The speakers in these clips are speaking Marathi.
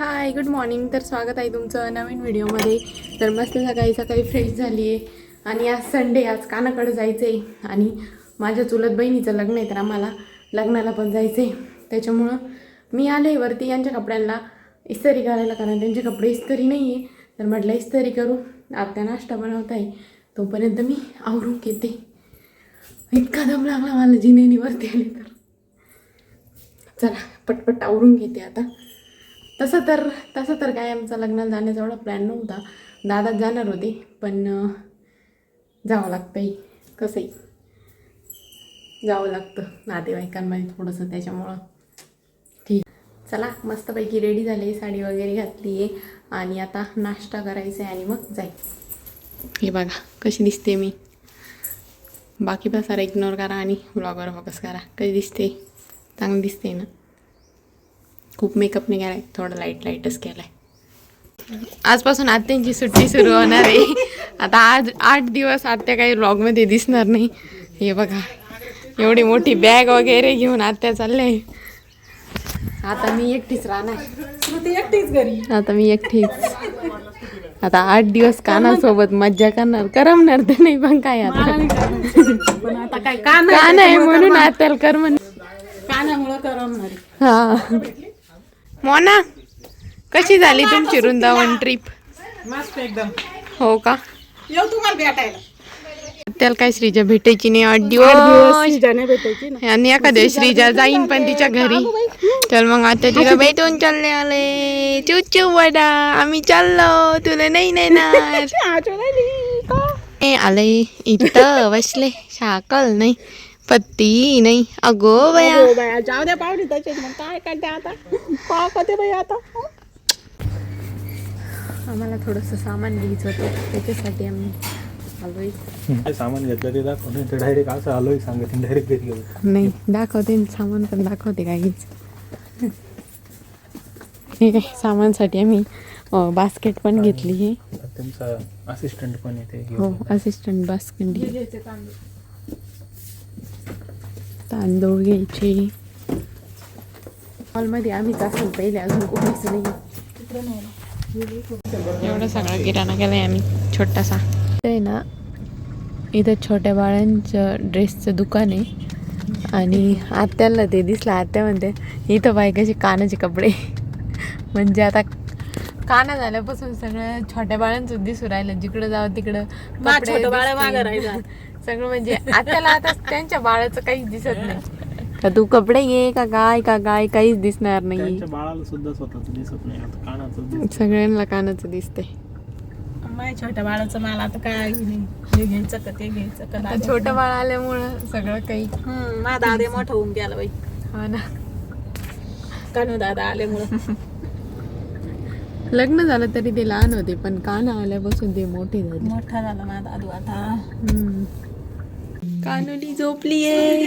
हाय गुड मॉर्निंग तर स्वागत आहे तुमचं नवीन व्हिडिओमध्ये. तर मस्त सकाळी सकाळी फ्रेश झाली आहे आणि आज संडे आज कानाकडं जायचं आहे आणि माझ्या चुलत बहिणीचं लग्न आहे तर आम्हाला लग्नाला पण जायचं आहे त्याच्यामुळं मी आले वरती यांच्या कपड्यांना इस्तरी करायला कारण त्यांचे कपडे इस्त्री नाही आहे तर म्हटलं इस्त्री करू. आत्या नाश्ता बनवत आहे तोपर्यंत मी आवरून घेते. इतका दम लागला मला जिनेनी वरती आले तर. चला पटपट आवरून घेते आता. तसं तर तसं तर काय आमचा लग्नाला जाण्याचा एवढा प्लॅन नव्हता. दादाच जाणार होते पण जावं लागतंही कसंही जावं लागतं. नातेवाईकांमध्ये थोडंसं त्याच्यामुळं. ठीक. चला मस्तपैकी रेडी झाले साडी वगैरे घातली आहे. आणि आता नाश्ता करायचा आहे आणि मग जाईल हे बघा कशी दिसते मी. बाकी पण सारा इग्नोर करा आणि ब्लॉगवर फोकस करा. कशी दिसते? चांगली दिसते ना? खूप मेकअप नाही केलाय थोडं लाइट लाईटच केलाय. आजपासून आत्यांची सुट्टी सुरू होणार आहे. आता आज आठ दिवस आत्या काही व्लॉगमध्ये दिसणार नाही. हे बघा एवढी मोठी बॅग वगैरे घेऊन आत्या चालले आता मी एकटीच राहणार. एकटीच घरी आता मी एकटीच. आता आठ दिवस कानासोबत मज्जा करणार. करमणार तर नाही पण काय आता? काय कान नाही म्हणून आत्याला कर म्हण कानामुळं करमणार हा. मोना कशी झाली तुमची वृंदावन ट्रिप मस्त एकदम. हो का? येऊ तुम्हाला भेटायला. त्याला काय श्रीजा भेटायची नाही आठ दिवस. भेटायची ना. आणि एखाद्या श्रीजा जाईन पण तिच्या घरी. तर मग आता तिला भेटून चालले आले. चुचू वडा आम्ही चाललो. तुला नाही नेणार. ए आले. इथं बसले. शाकल नाही. पत्ती नाही. अगो बया. हो बाया जाऊ द्या पाहुणे त्याच्यात मग काय करते आता? पा कधी बाई आता? आम्हाला थोडंसं सामान घ्यायचं होतं त्याच्यासाठी आम्ही आलोय. काय सामान घेतलं ते दाखव नाही डायरेक्ट असं आलोय सांगत डायरेक्ट घरी गेलो नाही दाखवते ना सामान पण दाखवते काहीच. हे काय सामानसाठी आम्ही बास्केट पण घेतली आहे. त्यांचा असिस्टंट पण येते. हो असिस्टंट बास्केट तांदूळ घ्यायचे. हॉलमध्ये आम्हीच असेल पहिले अजून कोणीच नाही. एवढा सगळा किराणा केलाय आम्ही छोटासा. ते ना इथं छोट्या बाळांचं ड्रेसचं दुकान आहे. आणि आत्याला ते दिसलं आत्या म्हणते इथं बाई कशी कानाचे कपडे. म्हणजे आता काना झाल्यापासून सगळं छोट्या बाळांचं दिसू राहिलं. जिकडं जावं तिकडं छोटं बाळ. मागं राहिलं. सगळं म्हणजे आत्याला आता त्यांच्या बाळाचं काहीच दिसत नाही. का तू कपडे घे का काय का काय काहीच दिसणार नाही. त्यांच्या बाळाला सुद्धा स्वतःच दिसत नाही आता कानाचं दिसत सगळ्यांना कानाचं दिसते माझ्या छोट्या बाळाचं मला आता काय नाही. हे घ्यायचं का ते घ्यायचं का आता दादा? छोटं बाळ आल्यामुळं सगळं काही. हम्म, माझा दादा मोठा होऊन गेला बाई. हा ना. कानू दादा आल्यामुळं. लग्न झालं तरी ते लहान होते पण काना आल्यापासून ते मोठे झाले. मोठा झाला माझा दादू आता. हम्म. कानुली झोपलीये.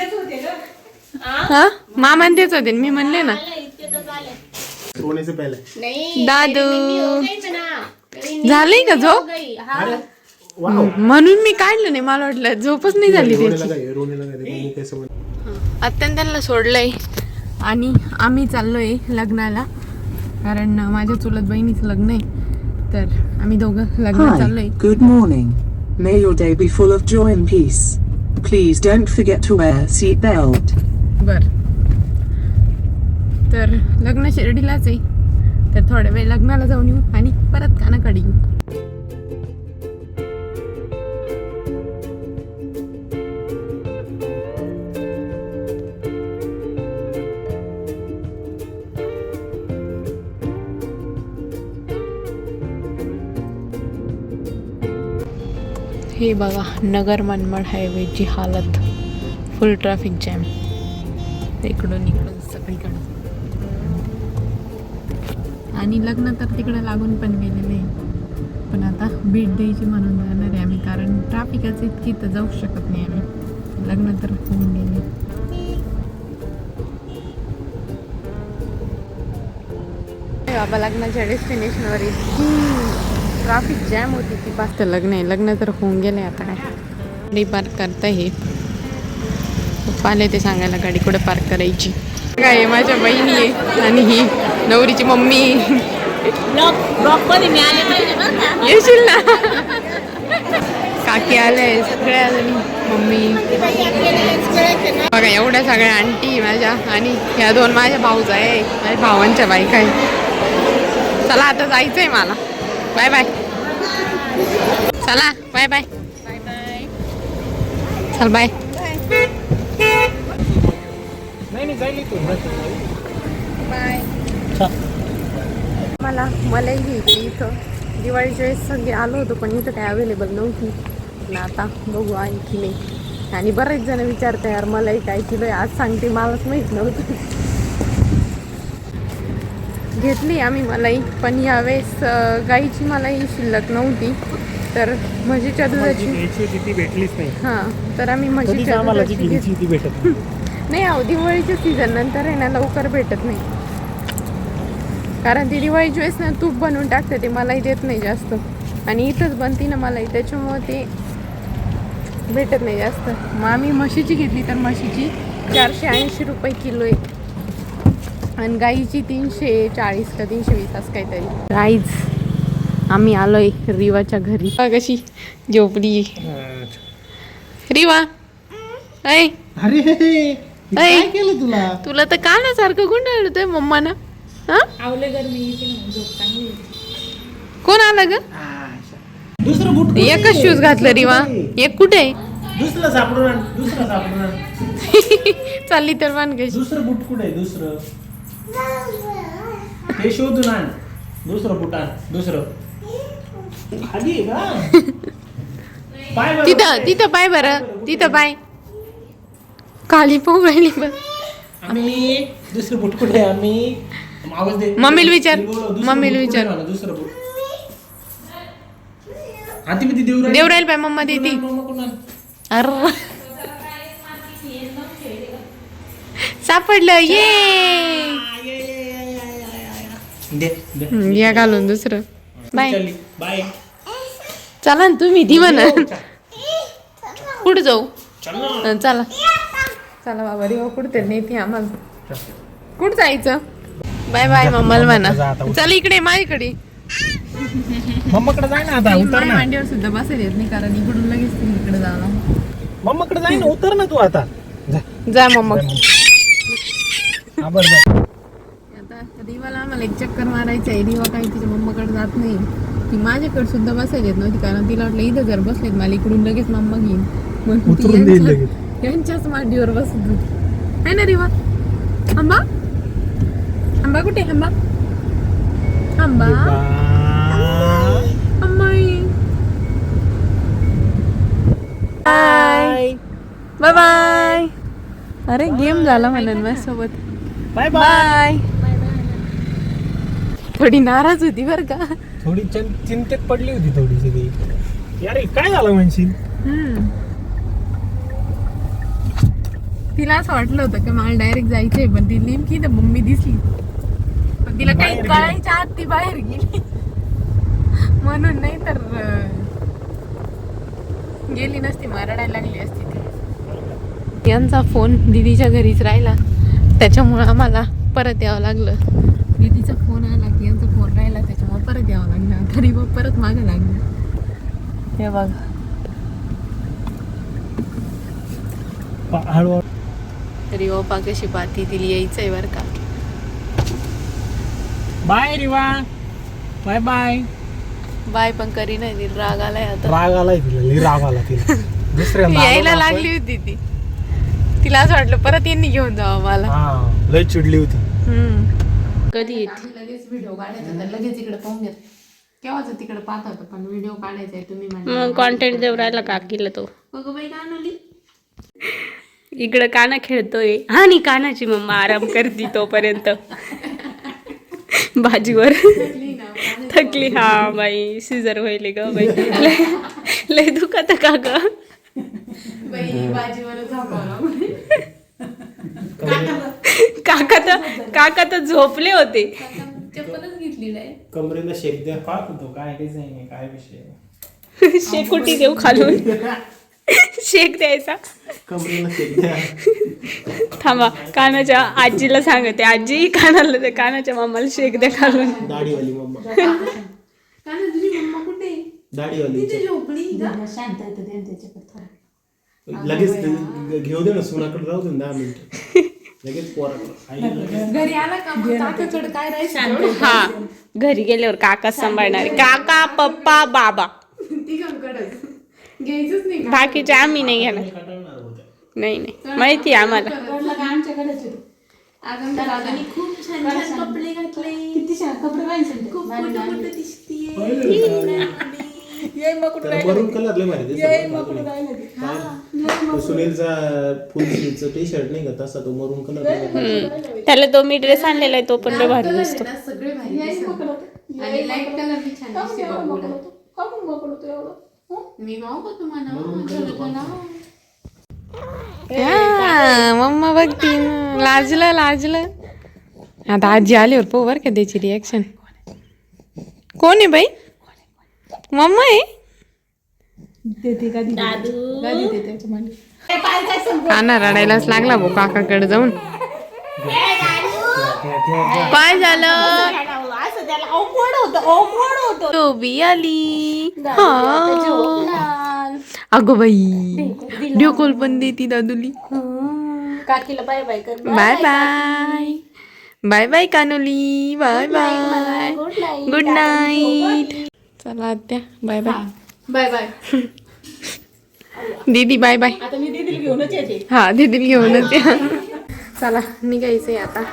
हा? मामान तेच होते मी म्हणले ना. सोने से पहले. दादू. झालंय का झोप? म्हणून मी काढलं नाही मला वाटलं झोपच नाही झाली त्याची. अत्यंत त्यांना सोडलंय. आणि आम्ही चाललोय लग्नाला. कारण माझ्या चुलत बहिणीचं लग्न आहे. तर आम्ही दोघं लग्नाला Hi, चाललोय. good morning. May your day be full of joy and peace. Please don't forget to wear seatbelt. बर. तर लग्न शिर्डीलाच आहे. तर थोड्या वेळ लग्नाला जाऊन येऊ आणि परत कानाकडे येऊ. हे बघा नगर मनमाड हायवेची हालत फुल ट्रॅफिक जॅम इकडून इकडून सगळीकडं. आणि लग्न तर तिकडं लागून पण गेलेले पण आता भेट द्यायची म्हणून जाणार आहे आम्ही कारण ट्रॅफिकच इतकी तर जाऊ शकत नाही आम्ही. लग्न तर होऊन गेले. बाबा लग्नाच्या डेस्टिनेशनवर इतकी ट्रॅफिक जॅम होती ती पाच. तर लग्न आहे. लग्न तर होऊन गेले आता काय. गाडी पार्क करता हे पप्पा आले ते सांगायला गाडी कुठे पार्क करायची. काय आहे, माझ्या बहिणी आहे आणि ही नवरीची मम्मी येशील ना? काकी आले सगळे आले. मम्मी. बघा एवढ्या सगळ्या आंटी माझ्या आणि ह्या दोन माझ्या भाऊजा आहे. माझ्या भावांच्या बाईक आहे. चला आता जायचंय मला. Bye bye. चला बाय बाय. बाय बाय चल बाय. नाही नाही जाईल तू बाय. मला मलाही घ्यायची इथं. दिवाळीच्या वेळेस सगळे आलो होतो पण इथं काय अवेलेबल नव्हती. पण आता बघू आणखी नाही आणि बरेच जण विचारते यार मलाही काय किलो आज सांगते मलाच माहीत नव्हतं. घेतली आम्ही मलाई पण यावेळेस गाईची मलाई शिल्लक नव्हती. तर म्हशीच्या दुधाची ती भेटलीच नाही. हां तर आम्ही म्हशीच्या दुधाची ती भेटत नाही. अहो दिवाळीच्या सीझन नंतर आहे ना लवकर भेटत नाही. कारण ती दिवाळीच्या वेळेस ना तूप बनवून टाकते ते मलाही देत नाही जास्त. आणि इथंच बनती ना मलाई त्याच्यामुळं ते भेटत नाही जास्त. मग आम्ही म्हशीची घेतली तर म्हशीची चारशे ऐंशी रुपये किलो आहे. आणि गाईची तीनशे चाळीस का तीनशे वीस असं काहीतरी. राईज आम्ही आलोय रिवाच्या घरी. कशी झोपली. रिवा. ऐ. अरे काय केलं तुला? तुला तर कानासारखं गुंडाळ होतंय मम्मानं. हा. कोण आलं ग? दुसरं बुट एकच शूज घातलं रिवा. एक कुठे आहे? दुसरं सापडून दुसरं सापडून. चालली तर मान कशी. दुसरं बुट कुठे आहे? दुसरं. हे शोधून आण. दुसरं बुट आण. दुसरं. खाली पाय. तिथं तिथं पाय बरं. तिथं पाय. खाली पाहू राहिली बघ आम्ही दुसरं बुट कुठे आम्ही आवाज दे. मम्मीला विचार. मम्मीला विचार. दुसरं बुट. हाती मी देऊ देव राहील पाय मम्मा देती. अर सापडलं. ये. दे या घालून दुसरं. बाय. चल, बाय. चला ना तुम्ही ती म्हणा. कुठं जाऊ? चल चला. चला बाबा रिवा कुठं तर नेते आम्हाला. कुठं जायचं? बाय बाय मम्माला म्हणा. चल इकडे माझ्याकडे मम्माकडे जाय ना आता उतर ना. मांडीवर सुद्धा बसायला येत नाही कारण इकडून लगेच तुम्ही इकडे जाणार. मम्माकडे जाय ना उतर ना तू आता. जा. जा मम्मा. हा रिवाला आम्हाला एक चक्कर मारायचं आहे. रिवा काही तिच्या मम्माकडे जात नाही. ती माझ्याकडे सुद्धा बसायला येत नव्हती कारण तिला वाटलं इथं जर बसलेत मला इकडून लगेच मम्मा घेईन. ती यांच्या-. यांच्याच मांडीवर बसत होती. है ना रिवा आंबा? आंबा कुठे आंबा? आंबा? अम्माई बाय बाय बाय अरे गेम झाला म्हणून माझ्यासोबत. बाय बाय बाय थोडी नाराज होती बर का. थोडी चिंतेत पडली होती थोडीशी ती. अरे काय झालं म्हणशील? हम्म. तिला असं वाटलं होतं की मला डायरेक्ट जायचंय पण ती नेमकी तर मम्मी दिसली. पण तिला काही बाहेर गेली. कळायच्या आत ती बाहेर गेली. म्हणून नाही तर अं, गेली नसती मरडायला लागली असती ती. यांचा फोन दिदीच्या घरीच राहिला. त्याच्यामुळं आम्हाला परत यावं लागलं दिदीचा फोन आला की यांचा फोन राहिला त्याच्यामुळे परत यावं लागलं तरी मग परत मागं लागलं. हे बघ. कशी पाहती तिला यायचंय बरं का? Bye Riva bye bye bye पण करी नाही राग आलाय आता. राग आलाय तिला लई राग आला तिला. दुसऱ्यांदा यायला. लागली होती ती. तिला असं वाटलं परत यांनी घेऊन जावं मला. हा लय चिडली होती. कधी येते? लगेच व्हिडिओ काढायचा तर लगेच इकडे पाहून घेत केव्हाच तिकडे पाहत होतं पण व्हिडिओ काढायचा आहे तुम्ही मग कॉन्टेंट देऊ राहिला काकीला तो? बघ बाई कानवली इकडं काना खेळतोय. आणि कानाची मम्मा आराम करती तोपर्यंत. भाजीवर थकली. हा बाई सिजर व्हायले ग बाई. लय लय दुखत का ग? बाई भाजीवर झोपावं काका तर काका तर झोपले होते. चप्पलच घेतली नाही. कमरेला शेक द्या पाहत होतो काय डिझाईन आहे काय विषय. शेकोटी देऊ खालून? शेक द्यायचा. कमरेला शेक द्या. थांबा कानाच्या आजीला सांगते. आजी कानाला ते कानाच्या मामाला शेक द्या दाढीवाली मम्मा का ना तुझी मम्मा कुठे आहे? दाढीवाली तिची झोपली का? लगेच ते घेऊ दे ना सुनाकडे राहू दे ना दहा मिनिटं. लगेच पोराकडे आईला घरी आला का? मग काकाकडे काय राहायचं? हा. घरी गेल्यावर काका सांभाळणार. काका पप्पा बाबा. घ्यायचंच नाही? बाकीचे आम्ही नाही घेणार. नाही नाही. माहिती आहे आम्हाला. दादानी खूप छान छान कपडे घातले. किती छान कपडे खूप मोठे मोठे दिसतीये. त्याला मरून कलर लय भारी दिसतो सुनीलचा फुल स्लीवचा टी शर्ट नाही का तसा तो मरून कलर त्याला तो मी ड्रेस आणलेला आहे तो पण लय भारी कलर दिसतो. आहे ना, सगळे भारी दिसतात. आणि लाइट कलर बी छान दिसते बाबूला मी गाव का तुम्हाला? मम्मा बघती लाजलं लाजलं. आता आजी आल्यावर पो बर का त्याची रिॲक्शन कोण आहे बाई? मम्मा आहे? काना रडायलाच लागला भाऊ काकाकडे जाऊन. काय झालं? टोबी आली. हा. अगो बाई ढोकोल पण देती दादुली. काकीला बाय बाय कर. बाय बाय बाय बाय कानोली. बाय बाय गुड नाईट चला आत्या. बाय बाय बाय बाय दीदी बाय बाय आता मी दीदीला घेऊनच येते. हा दीदी घेऊनच या. चला निघायचंय आता.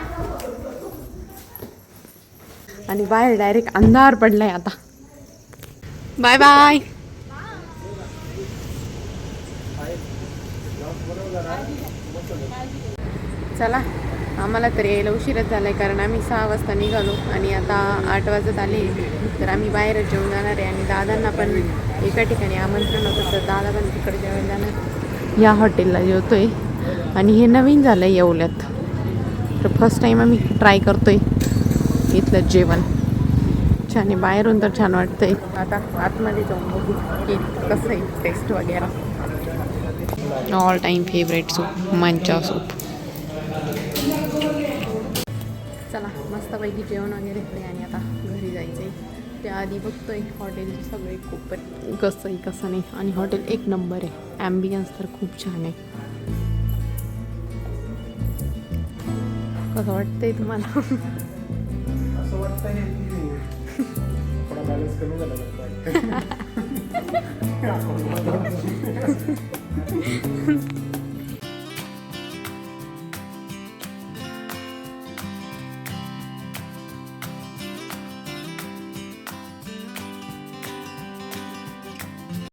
आणि बाहेर डायरेक्ट अंधार पडलाय आता. बाय बाय चला. आम्हाला तर यायला उशीरच झाला आहे कारण आम्ही सहा वाजता निघालो आणि आता आठ वाजत आले. तर आम्ही बाहेरच जेवून जाणार आहे आणि दादांना पण एका ठिकाणी आमंत्रण होतं तर दादा पण तिकडे जेवायला जाणार. या हॉटेलला जेवतो आहे आणि हे नवीन झालं आहे येवल्यात. तर फर्स्ट टाईम आम्ही ट्राय करतो आहे इथलं जेवण. छान आहे बाहेरून तर छान वाटतं आहे आता आतमध्ये जाऊन बघू की कसं आहे टेस्ट वगैरे. All time favourite soup manchow soup मस्तपैकी जेवण वगैरे घरी आणि आता घरी जायचं आहे त्याआधी आहे हॉटेल सगळे खूप कसं आहे कसं नाही. आणि हॉटेल एक नंबर आहे. ॲम्बियन्स तर खूप छान आहे. कसं वाटतंय तुम्हाला?